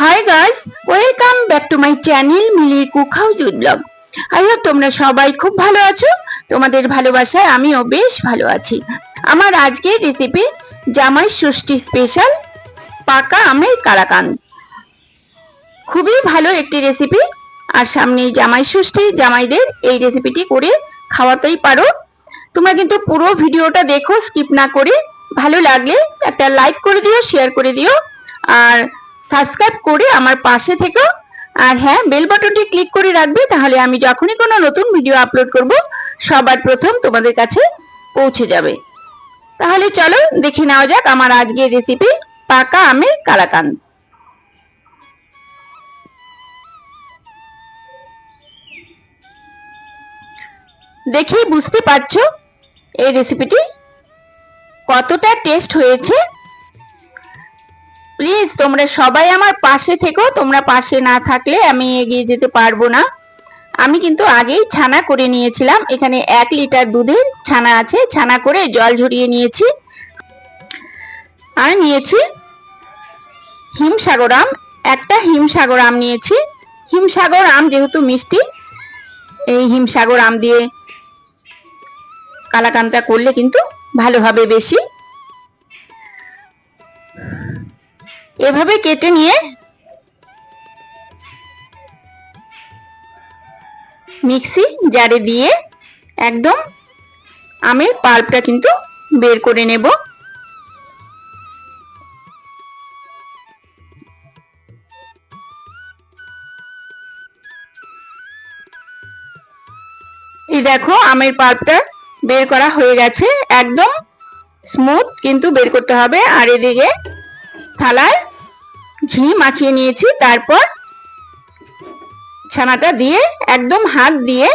Hi guys welcome back to my channel মিলির cook house vlog I hope তোমরা সবাই খুব ভালো আছো। তোমাদের ভালোবাসায় আমিও বেশ ভালো আছি। আমার আজকের রেসিপি জামাই ষষ্ঠী স্পেশাল পাকা আমের কালাকান খুবই ভালো একটি রেসিপি আর সামনে জামাই ষষ্ঠী, জামাইদের এই রেসিপিটি করে খাওয়াতেই পারো। তোমরা কিন্তু পুরো ভিডিওটা দেখো স্কিপ না করে। ভালো লাগলে একটা লাইক করে দিও শেয়ার করে দিও। আর সাবস্ক্রাইব করে আমার পাশে থেকো। আর হ্যাঁ বেল বাটনটি ক্লিক করে রাখবে, তাহলে আমি যখনই কোনো নতুন ভিডিও আপলোড করব, সবার প্রথম তোমাদের কাছে পৌঁছে যাবে। তাহলে চলো দেখে নেওয়া যাক আমার আজকের রেসিপি পাকা আমের কালাকান দেখেই বুঝতে পারছ এই রেসিপিটি কতটা টেস্ট হয়েছে। প্লিজ তোমরা সবাই আমার পাশে থেকো। তোমরা পাশে না থাকলে আমি এগিয়ে যেতে পারব না। আমি কিন্তু আগেই ছানা করে নিয়েছিলাম। এখানে এক লিটার দুধের ছানা আছে। ছানা করে জল ঝরিয়ে নিয়েছি। আর নিয়েছি হিমসাগর আম। একটা হিমসাগর আম নিয়েছি। হিমসাগর আম যেহেতু মিষ্টি, এই হিমসাগর আম দিয়ে কালাকামটা করলে কিন্তু ভালো হবে বেশি। এভাবে কেটে নিয়ে মিক্সি জারে দিয়ে একদম আমের পাল্পটা কিন্তু বের করে নেব। এই দেখো আমের পাল্পটা বের করা হয়ে গেছে, একদম স্মুথ কিন্তু বের করতে হবে। আর এদিকে থালায় ঘি মাখিয়ে নিয়েছি, তারপর ছানাটা দিয়ে একদম হাত দিয়ে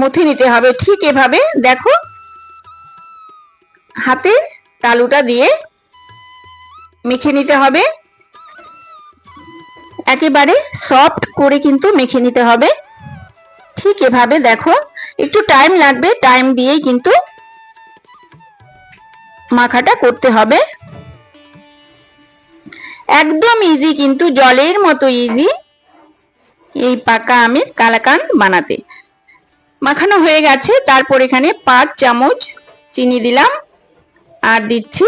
মুথে নিতে হবে। ঠিক এভাবে দেখো, হাতে তালুটা দিয়ে মেখে নিতে হবে। একেবারে সফট করে কিন্তু মেখে নিতে হবে। ঠিক এভাবে দেখো, একটু টাইম লাগবে, টাইম দিয়েই কিন্তু মাখাটা করতে হবে। একদম ইজি কিন্তু, জলের মতো ইজি এই পাকা আমের কালাকান বানাতে। মাখানো হয়ে গেছে, তারপর এখানে পাঁচ চামচ চিনি দিলাম। আর দিচ্ছি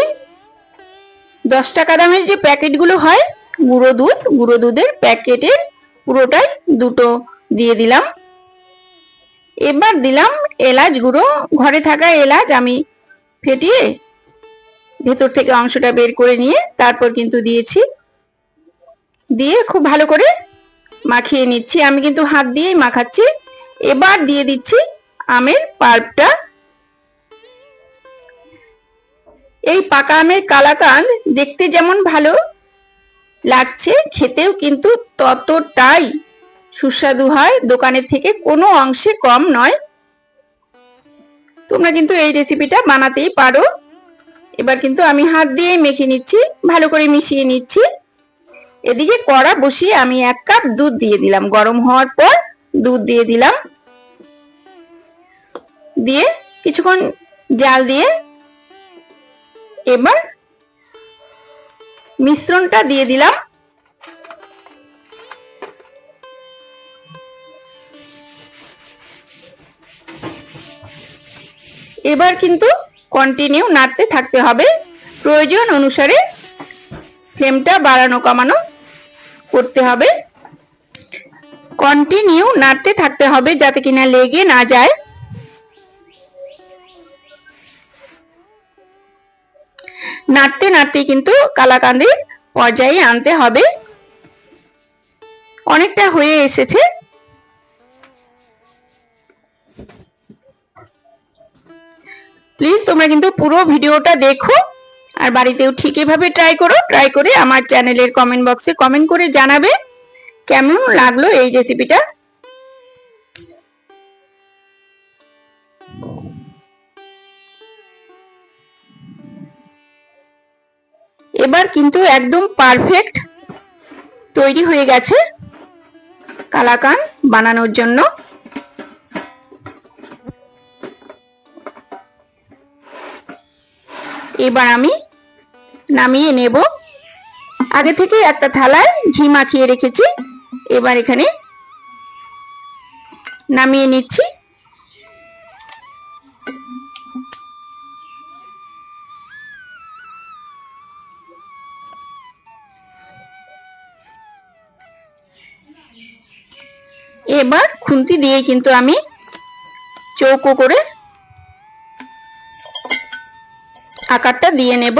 দশ টাকা দামের যে প্যাকেটগুলো হয়, গুঁড়ো দুধ, গুঁড়ো দুধের প্যাকেটের পুরোটাই দুটো দিয়ে দিলাম। এবার দিলাম এলাচ গুঁড়ো। ঘরে থাকা এলাচ আমি ফেটিয়ে ভেতর থেকে অংশটা বের করে নিয়ে তারপর কিন্তু দিয়েছি। দিয়ে খুব ভালো করে মাখিয়ে নিচ্ছি। আমি কিন্তু হাত দিয়েই মাখাচ্ছি। এবার দিয়ে দিচ্ছি আমের পাল্পটা। এই পাকা আমের কালাকান দেখতে যেমন ভালো লাগছে, খেতেও কিন্তু ততটাই সুস্বাদু হয়। দোকানের থেকে কোনো অংশে কম নয়। তোমরা কিন্তু এই রেসিপিটা বানাতেই পারো। এবার কিন্তু আমি হাত দিয়ে মেখে নিচ্ছি, ভালো করে মিশিয়ে নিচ্ছি। এদিকে কড়া বসিয়ে আমি এক কাপ দুধ দিয়ে দিলাম। গরম হওয়ার পর দুধ দিয়ে দিলাম। দিয়ে কিছুক্ষণ জাল দিয়ে এবার মিশ্রণটা দিয়ে দিলাম। এবার কিন্তু কন্টিনিউ নাড়তে থাকতে হবে। প্রয়োজন অনুসারে ফ্লেমটা বাড়ানো কমানো করতে হবে। কন্টিনিউ নাড়তে থাকতে হবে যাতে কিনা লেগে না যায়। নাড়তে নাড়তে কিন্তু কালাকান্দের পর্যায়ে আনতে হবে। অনেকটা হয়ে এসেছে। প্লিজ তোমরা কিন্তু পুরো ভিডিওটা দেখো আর বাড়িতেও ঠিক এভাবে ট্রাই করো। ট্রাই করে আমার চ্যানেলের কমেন্ট বক্সে কমেন্ট করে জানাবে কেমন লাগল এই রেসিপিটা এবার কিন্তু একদম পারফেক্ট তৈরি হয়ে গেছে কালাকান বানানোর জন্য। এবার আমি নামিয়ে নেব। আগে থেকে একটা থালায় ঘি মাখিয়ে রেখেছি। এবার এখানে নামিয়ে নিচ্ছি। এবার খুন্তি দিয়ে কিন্তু আমি চৌকো করে আকারটা দিয়ে নেব।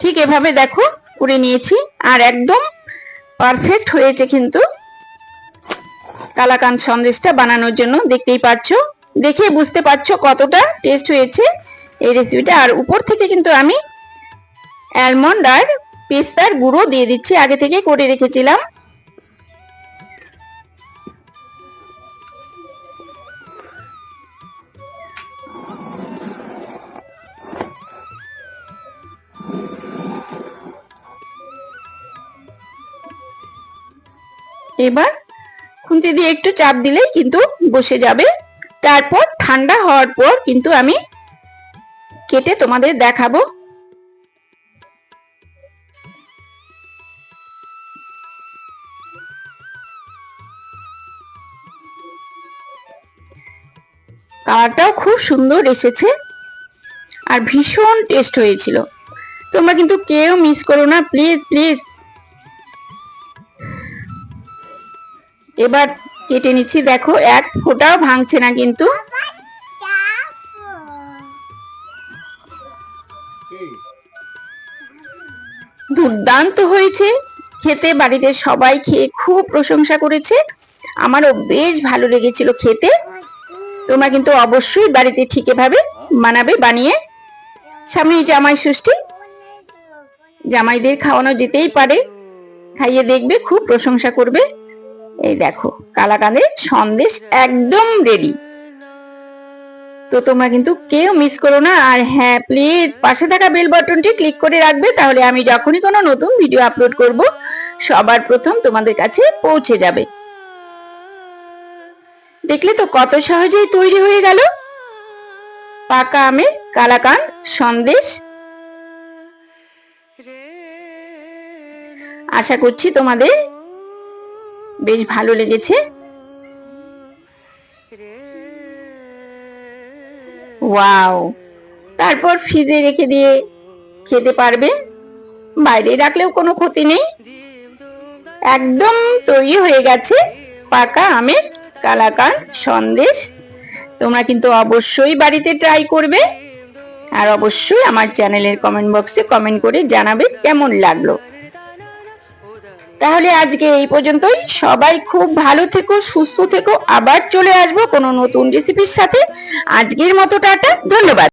ঠিক এভাবে দেখো, করে নিয়েছি। আর একদম পারফেক্ট হয়েছে কিন্তু কালাকান সন্দেশটা বানানোর জন্য, দেখতেই পাচ্ছ? দেখে বুঝতে পারছ কতটা টেস্ট হয়েছে এই রেসিপিটা আর উপর থেকে কিন্তু আমি অ্যালমন্ড আর পেস্তার গুঁড়ো দিয়ে দিচ্ছি। আগে থেকে করে রেখেছিলাম। এবার খুন্তি দিয়ে একটু চাপ দিলেই কিন্তু বসে যাবে। তারপর ঠান্ডা হওয়ার পর কিন্তু আমি কেটে তোমাদের দেখাবো। কালারটাও খুব সুন্দর এসেছে আর ভীষণ টেস্ট হয়েছিল। তোমরা কিন্তু কেউ মিস করো না, প্লিজ প্লিজ। এবার কেটে নিচ্ছি। দেখো, এক ফোঁটাও ভাঙছে না কিন্তু। দুর্দান্ত হয়েছে। খেতে বাড়িতে সবাই খেয়ে খুব প্রশংসা করেছে। আমারও বেশ ভালো লেগেছিল খেতে। তোমরা কিন্তু অবশ্যই বাড়িতে ঠিক এভাবে বানাবে বানিয়ে। সামনে জামাই ষষ্ঠী। জামাইদের খাওয়ানো যেতেই পারে। খাইয়ে দেখবে, খুব প্রশংসা করবে। এই দেখো, কালাকাঁদের সন্দেশ একদম রেডি তো তোমরা কিন্তু কেউ মিস করো না, আর হ্যাঁ প্লিজ পাশে থাকা বেল বাটনটি ক্লিক করে রাখবে, তাহলে আমি যখনই কোনো নতুন ভিডিও আপলোড করব, সবার প্রথম তোমাদের কাছে পৌঁছে যাবে। দেখলে তো কত সহজেই তৈরি হয়ে গেল। পাকা আমের কালাকান সন্দেশ। আশা করছি তোমাদের বেশ ভালো লেগেছে। ওয়াও, তারপর ফ্রিজে রেখে দিয়ে খেতে পারবে। বাইরে রাখলেও কোনো ক্ষতি নেই। একদম তৈরি হয়ে গেছে পাকা আমের কালাকান সন্দেশ। তোমরা কিন্তু অবশ্যই বাড়িতে ট্রাই করবে আর অবশ্যই আমার চ্যানেলের কমেন্ট বক্সে কমেন্ট করে জানাবে কেমন লাগল। তাহলে আজকে এই পর্যন্তই। সবাই খুব ভালো থেকো, সুস্থ থেকো। আবার চলে আসব কোনো নতুন রেসিপির সাথে। আজকের মতো টাটা, ধন্যবাদ।